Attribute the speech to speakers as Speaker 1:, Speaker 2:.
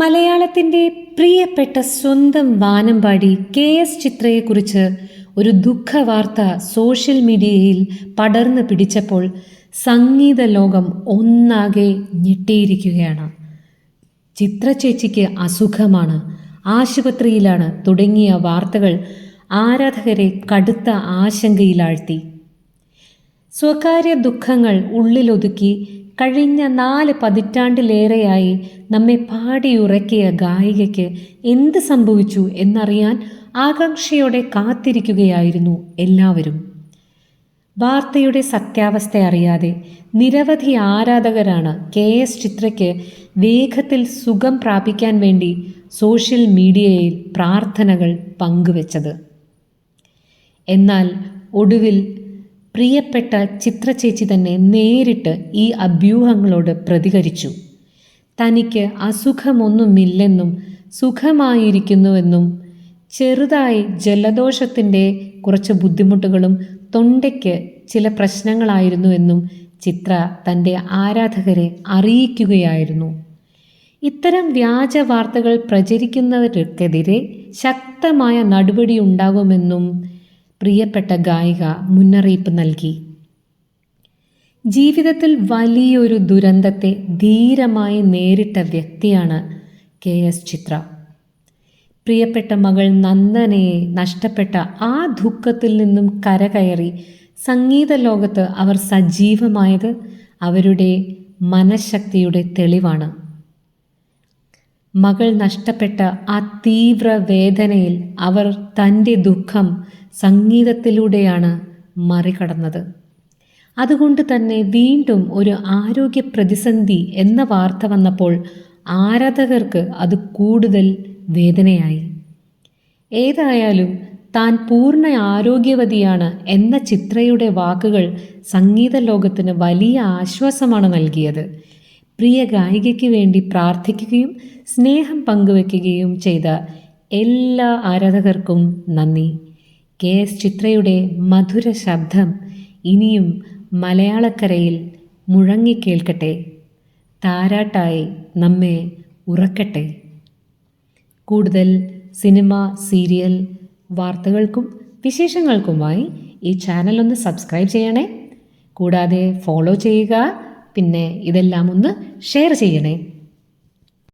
Speaker 1: മലയാളത്തിന്റെ പ്രിയപ്പെട്ട സ്വന്തം വാനമ്പാടി കെ എസ് ചിത്രയെക്കുറിച്ച് ഒരു ദുഃഖവാർത്ത സോഷ്യൽ മീഡിയയിൽ പടർന്നു പിടിച്ചപ്പോൾ സംഗീത ലോകം ഒന്നാകെ ഞെട്ടിയിരിക്കുകയാണ്. ചിത്ര ചേച്ചിക്ക് അസുഖമാണ്. ആശുപത്രിയിലാണ് തുടങ്ങിയ വാർത്തകൾ ആരാധകരെ കടുത്ത ആശങ്കയിലാഴ്ത്തി. സ്വകാര്യ ദുഃഖങ്ങൾ ഉള്ളിലൊതുക്കി കഴിഞ്ഞ നാല് പതിറ്റാണ്ടിലേറെയായി നമ്മെ പാടിയുറക്കിയ ഗായികയ്ക്ക് എന്ത് സംഭവിച്ചു എന്നറിയാൻ ആകാംക്ഷയോടെ കാത്തിരിക്കുകയായിരുന്നു എല്ലാവരും. വാർത്തയുടെ സത്യാവസ്ഥ അറിയാതെ നിരവധി ആരാധകരാണ് കെ എസ് ചിത്രയ്ക്ക് വേഗത്തിൽ സുഖം പ്രാപിക്കാൻ വേണ്ടി സോഷ്യൽ മീഡിയയിൽ പ്രാർത്ഥനകൾ പങ്കുവച്ചത്. എന്നാൽ ഒടുവിൽ പ്രിയപ്പെട്ട ചിത്രചേച്ചി തന്നെ നേരിട്ട് ഈ അഭ്യൂഹങ്ങളോട് പ്രതികരിച്ചു. തനിക്ക് അസുഖമൊന്നുമില്ലെന്നും സുഖമായിരിക്കുന്നുവെന്നും ചെറുതായി ജലദോഷത്തിന്റെ കുറച്ച് ബുദ്ധിമുട്ടുകളും തൊണ്ടയ്ക്ക് ചില പ്രശ്നങ്ങളായിരുന്നുവെന്നും ചിത്ര തന്റെ ആരാധകരെ അറിയിക്കുകയായിരുന്നു. ഇത്തരം വ്യാജ വാർത്തകൾ പ്രചരിക്കുന്നവർക്കെതിരെ ശക്തമായ നടപടി ഉണ്ടാകുമെന്നും പ്രിയപ്പെട്ട ഗായിക മുന്നറിയിപ്പ് നൽകി. ജീവിതത്തിൽ വലിയൊരു ദുരന്തത്തെ ധീരമായി നേരിട്ട വ്യക്തിയാണ് കെ എസ് ചിത്ര. പ്രിയപ്പെട്ട മകൾ നന്ദനയെ നഷ്ടപ്പെട്ട ആ ദുഃഖത്തിൽ നിന്നും കരകയറി സംഗീത ലോകത്ത് അവർ സജീവമായത് അവരുടെ മനഃശക്തിയുടെ തെളിവാണ്. മകൾ നഷ്ടപ്പെട്ട ആ തീവ്ര വേദനയിൽ അവർ തന്റെ ദുഃഖം സംഗീതത്തിലൂടെയാണ് മറികടന്നത്. അതുകൊണ്ട് തന്നെ വീണ്ടും ഒരു ആരോഗ്യ പ്രതിസന്ധി എന്ന വാർത്ത വന്നപ്പോൾ ആരാധകർക്ക് അത് കൂടുതൽ വേദനയായി. ഏതായാലും താൻ പൂർണ ആരോഗ്യവതിയാണ് എന്ന ചിത്രയുടെ വാക്കുകൾ സംഗീത ലോകത്തിന് വലിയ ആശ്വാസമാണ് നൽകിയത്. പ്രിയ ഗായികയ്ക്ക് വേണ്ടി പ്രാർത്ഥിക്കുകയും സ്നേഹം പങ്കുവെക്കുകയും ചെയ്ത എല്ലാ ആരാധകർക്കും നന്ദി. കെ എസ് ചിത്രയുടെ മധുര ശബ്ദം ഇനിയും മലയാളക്കരയിൽ മുഴങ്ങിക്കേൾക്കട്ടെ താരാട്ടായി നമ്മെ ഉറക്കട്ടെ. കൂടുതൽ സിനിമ സീരിയൽ വാർത്തകൾക്കും വിശേഷങ്ങൾക്കുമായി ഈ ചാനൽ ഒന്ന് സബ്സ്ക്രൈബ് ചെയ്യണേ. കൂടാതെ ഫോളോ ചെയ്യുക പിന്നെ ഇതെല്ലാം ഒന്ന് ഷെയർ ചെയ്യണേ.